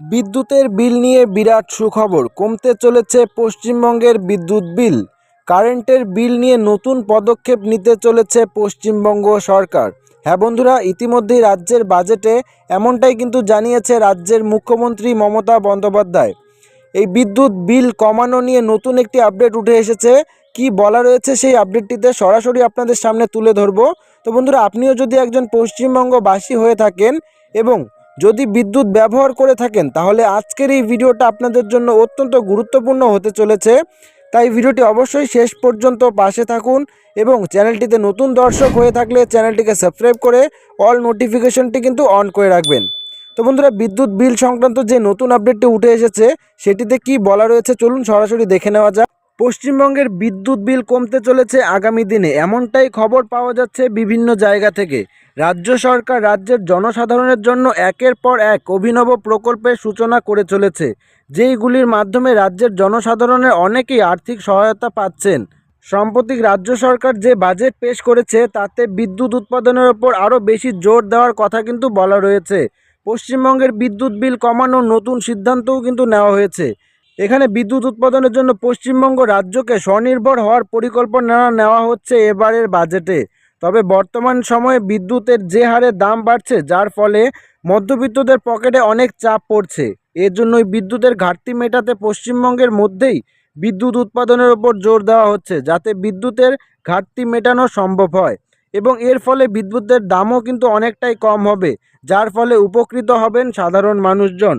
বিদ্যুতের বিল নিয়ে বিরাট সুখবর। কমতে চলেছে পশ্চিমবঙ্গের বিদ্যুৎ বিল। কারেন্টের বিল নিয়ে নতুন পদক্ষেপ নিতে চলেছে পশ্চিমবঙ্গ সরকার। হ্যাঁ বন্ধুরা, ইতিমধ্যেই রাজ্যের বাজেটে এমনটাই কিন্তু জানিয়েছে রাজ্যের মুখ্যমন্ত্রী মমতা বন্দ্যোপাধ্যায়। এই বিদ্যুৎ বিল কমানো নিয়ে নতুন একটি আপডেট উঠে এসেছে। কি বলা রয়েছে সেই আপডেটটিতে সরাসরি আপনাদের সামনে তুলে ধরবো। তো বন্ধুরা, আপনিও যদি একজন পশ্চিমবঙ্গবাসী হয়ে থাকেন এবং যদি বিদ্যুৎ ব্যবহার করে থাকেন, তাহলে আজকের এই ভিডিওটা আপনাদের জন্য অত্যন্ত গুরুত্বপূর্ণ হতে চলেছে। তাই ভিডিওটি অবশ্যই শেষ পর্যন্ত পাশে থাকুন এবং চ্যানেলটিতে নতুন দর্শক হয়ে থাকলে চ্যানেলটিকে সাবস্ক্রাইব করে অল নোটিফিকেশনটি কিন্তু অন করে রাখবেন। তো বন্ধুরা, বিদ্যুৎ বিল সংক্রান্ত যে নতুন আপডেটটি উঠে এসেছে, সেটিতে কি বলা রয়েছে চলুন সরাসরি দেখে নেওয়া যাক। পশ্চিমবঙ্গের বিদ্যুৎ বিল কমতে চলেছে আগামী দিনে। এমনটাই খবর পাওয়া যাচ্ছে বিভিন্ন জায়গা থেকে। রাজ্য সরকার রাজ্যের জনসাধারণের জন্য একের পর এক অভিনব প্রকল্পের সূচনা করে চলেছে, যেইগুলির মাধ্যমে রাজ্যের জনসাধারণের অনেকেই আর্থিক সহায়তা পাচ্ছেন। সাম্প্রতিক রাজ্য সরকার যে বাজেট পেশ করেছে, তাতে বিদ্যুৎ উৎপাদনের ওপর আরও বেশি জোর দেওয়ার কথা কিন্তু বলা রয়েছে। পশ্চিমবঙ্গের বিদ্যুৎ বিল কমানোর নতুন সিদ্ধান্তও কিন্তু নেওয়া হয়েছে। এখানে বিদ্যুৎ উৎপাদনের জন্য পশ্চিমবঙ্গ রাজ্যকে স্বনির্ভর হওয়ার পরিকল্পনা নেওয়া হচ্ছে এবারের বাজেটে। তবে বর্তমান সময়ে বিদ্যুতের যে হারে দাম বাড়ছে, যার ফলে মধ্যবিত্তদের পকেটে অনেক চাপ পড়ছে। এর জন্যই বিদ্যুতের ঘাটতি মেটাতে পশ্চিমবঙ্গের মধ্যেই বিদ্যুৎ উৎপাদনের ওপর জোর দেওয়া হচ্ছে, যাতে বিদ্যুতের ঘাটতি মেটানো সম্ভব হয়। এবং এর ফলে বিদ্যুতের দামও কিন্তু অনেকটাই কম হবে, যার ফলে উপকৃত হবেন সাধারণ মানুষজন।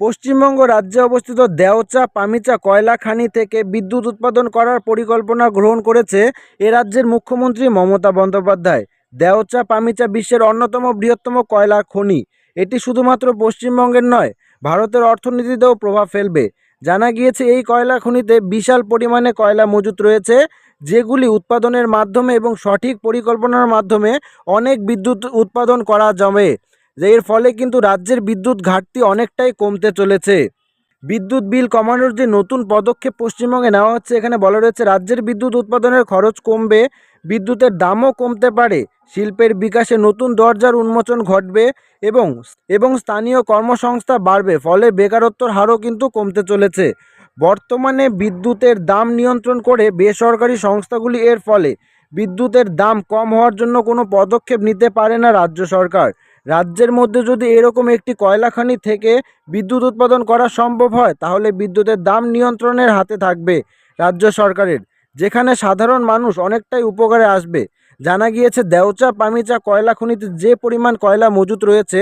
পশ্চিমবঙ্গ রাজ্যে অবস্থিত দেওচা, পামিচা কয়লা খানি থেকে বিদ্যুৎ উৎপাদন করার পরিকল্পনা গ্রহণ করেছে এ রাজ্যের মুখ্যমন্ত্রী মমতা বন্দ্যোপাধ্যায়। দেওচা, পামিচা বিশ্বের অন্যতম বৃহত্তম কয়লা খনি। এটি শুধুমাত্র পশ্চিমবঙ্গের নয়, ভারতের অর্থনীতিতেও প্রভাব ফেলবে। জানা গিয়েছে, এই কয়লা খনিতে বিশাল পরিমাণে কয়লা মজুত রয়েছে, যেগুলি উৎপাদনের মাধ্যমে এবং সঠিক পরিকল্পনার মাধ্যমে অনেক বিদ্যুৎ উৎপাদন করা যাবে এর ফলে কিন্তু রাজ্যের বিদ্যুৎ ঘাটতি অনেকটাই কমতে চলেছে। বিদ্যুৎ বিল কমানোর যে নতুন পদক্ষেপ পশ্চিমবঙ্গে নেওয়া হচ্ছে, এখানে বলা রয়েছে, রাজ্যের বিদ্যুৎ উৎপাদনের খরচ কমবে, বিদ্যুতের দামও কমতে পারে, শিল্পের বিকাশে নতুন দরজার উন্মোচন ঘটবে এবং এবং স্থানীয় কর্মসংস্থা বাড়বে, ফলে বেকারত্বর হারও কিন্তু কমতে চলেছে। বর্তমানে বিদ্যুতের দাম নিয়ন্ত্রণ করে বেসরকারি সংস্থাগুলি এর ফলে বিদ্যুতের দাম কম হওয়ার জন্য কোনো পদক্ষেপ নিতে পারে না রাজ্য সরকার। রাজ্যের মধ্যে যদি এরকম একটি কয়লা খনি থেকে বিদ্যুৎ উৎপাদন করা সম্ভব হয়, তাহলে বিদ্যুতের দাম নিয়ন্ত্রণের হাতে থাকবে রাজ্য সরকারের, যেখানে সাধারণ মানুষ অনেকটাই উপকারে আসবে। জানা গিয়েছে দেওচা পামিচা কয়লা খনিতে যে পরিমাণ কয়লা মজুত রয়েছে,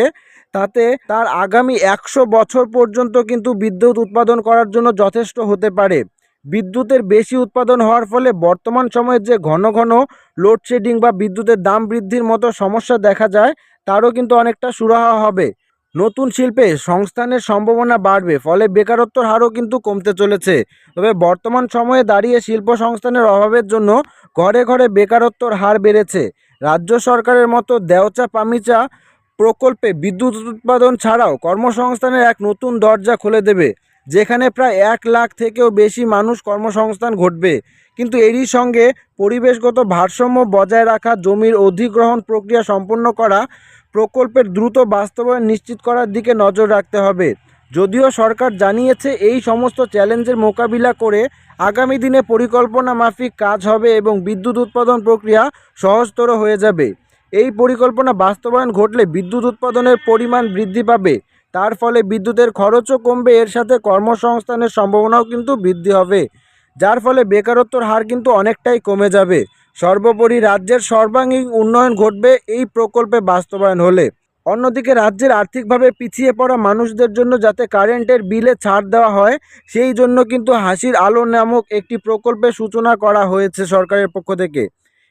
তাতে তার আগামী একশো বছর পর্যন্ত কিন্তু বিদ্যুৎ উৎপাদন করার জন্য যথেষ্ট হতে পারে। বিদ্যুতের বেশি উৎপাদন হওয়ার ফলে বর্তমান সময়ে যে ঘন ঘন লোডশেডিং বা বিদ্যুতের দাম বৃদ্ধির মতো সমস্যা দেখা যায়, তারও কিন্তু অনেকটা সুরাহা হবে। নতুন শিল্পে সংস্থানের সম্ভাবনা বাড়বে, ফলে বেকারত্বর হারও কিন্তু কমতে চলেছে। তবে বর্তমান সময়ে দাঁড়িয়ে শিল্প সংস্থানের অভাবের জন্য ঘরে ঘরে বেকারত্বর হার বেড়েছে। রাজ্য সরকারের মতো দেওচা পামিচা প্রকল্পে বিদ্যুৎ উৎপাদন ছাড়াও কর্মসংস্থানের এক নতুন দরজা খুলে দেবে। যেখানে প্রায় এক লাখ থেকেও বেশি মানুষ কর্মসংস্থান ঘটবে। কিন্তু এরই সঙ্গে পরিবেশগত ভারসাম্য বজায় রাখা, জমির অধিগ্রহণ প্রক্রিয়া সম্পন্ন করা প্রকল্পের দ্রুত বাস্তবায়ন নিশ্চিত করার দিকে নজর রাখতে হবে। যদিও সরকার জানিয়েছে, এই সমস্ত চ্যালেঞ্জের মোকাবিলা করে আগামী দিনে পরিকল্পনা মাফিক কাজ হবে এবং বিদ্যুৎ উৎপাদন প্রক্রিয়া সহজতর হয়ে যাবে। এই পরিকল্পনা বাস্তবায়ন ঘটলে বিদ্যুৎ উৎপাদনের পরিমাণ বৃদ্ধি পাবে। তার ফলে বিদ্যুতের খরচও কমবে, এর সাথে কর্মসংস্থানের সম্ভাবনাও কিন্তু বৃদ্ধি হবে, যার ফলে বেকারত্বর হার কিন্তু অনেকটাই কমে যাবে। সর্বোপরি রাজ্যের সর্বাঙ্গীন উন্নয়ন ঘটবে এই প্রকল্পে বাস্তবায়ন হলে। অন্যদিকে রাজ্যের আর্থিকভাবে পিছিয়ে পড়া মানুষদের জন্য যাতে কারেন্টের বিলে ছাড় দেওয়া হয়, সেই জন্য কিন্তু হাসির আলো নামক একটি প্রকল্পের সূচনা করা হয়েছে সরকারের পক্ষ থেকে।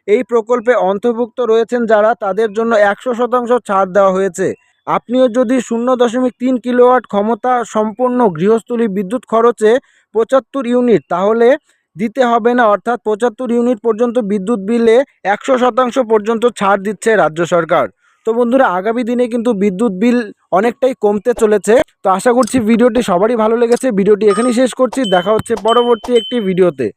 এই প্রকল্পে অন্তর্ভুক্ত রয়েছেন যারা, তাদের জন্য একশো শতাংশ ছাড় দেওয়া হয়েছে। আপনিও যদি শূন্য দশমিক তিন কিলোওয়াট ক্ষমতা সম্পন্ন গৃহস্থলী বিদ্যুৎ খরচে পঁচাত্তর ইউনিট, তাহলে দিতে হবে না। অর্থাৎ পঁচাত্তর ইউনিট পর্যন্ত বিদ্যুৎ বিলে একশো শতাংশ পর্যন্ত ছাড় দিচ্ছে রাজ্য সরকার। তো বন্ধুরা, আগামী দিনে কিন্তু বিদ্যুৎ বিল অনেকটাই কমতে চলেছে। তো আশা করছি ভিডিওটি সবারই ভালো লেগেছে। ভিডিওটি এখানেই শেষ করছি। দেখা হচ্ছে পরবর্তী একটি ভিডিওতে।